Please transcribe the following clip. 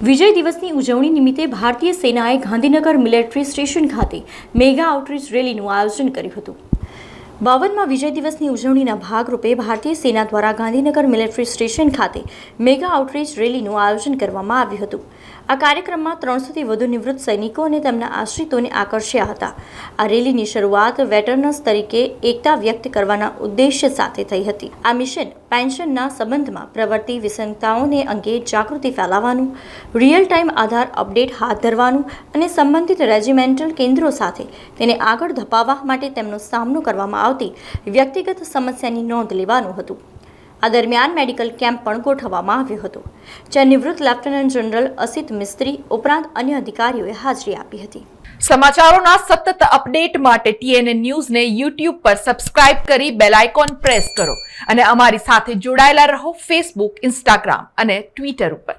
વિજય દિવસની ઉજવણી નિમિત્તે ભારતીય સેનાએ ગાંધીનગર મિલિટરી સ્ટેશન ખાતે મેગા આઉટરીચ રેલીનું આયોજન કર્યું હતું. બાવનમાં વિજય દિવસની ઉજવણીના ભાગરૂપે ભારતીય સેના દ્વારા ગાંધીનગર મિલિટરી સ્ટેશન ખાતે મેગા આઉટરીચ રેલીનું આયોજન કરવામાં આવ્યું હતું. આ કાર્યક્રમમાં ત્રણસોથી વધુ નિવૃત્ત સૈનિકો અને તેમના આશ્રિતોને આકર્ષ્યા હતા. આ રેલીની શરૂઆત વેટરનસ તરીકે એકતા વ્યક્ત કરવાના ઉદ્દેશ્ય સાથે થઈ હતી. આ મિશન પેન્શનના સંબંધમાં પ્રવર્તી વિસંગતાઓને અંગે જાગૃતિ ફેલાવવાનું રિયલ ટાઈમ આધાર અપડેટ હાથ ધરવાનું અને સંબંધિત રેજિમેન્ટલ કેન્દ્રો સાથે તેને આગળ ધપાવવા માટે તેમનો સામનો કરવામાં આવતી વ્યક્તિગત સમસ્યાની નોંધ લેવાનું હતું. આ દરમિયાન મેડિકલ કેમ્પ પણ ગોઠવવામાં આવ્યો હતો, જ્યાં નિવૃત્ત લેફ્ટનન્ટ જનરલ અસિત મિસ્ત્રી ઉપરાંત અન્ય અધિકારીઓએ હાજરી આપી હતી. સમાચારોના સતત અપડેટ માટે ટીએનએ ન્યૂઝને યુટ્યુબ પર સબસ્ક્રાઇબ કરી બેલ આઇકોન પ્રેસ કરો અને અમારી સાથે જોડાયેલા રહો ફેસબુક, ઇન્સ્ટાગ્રામ અને ટ્વિટર ઉપર.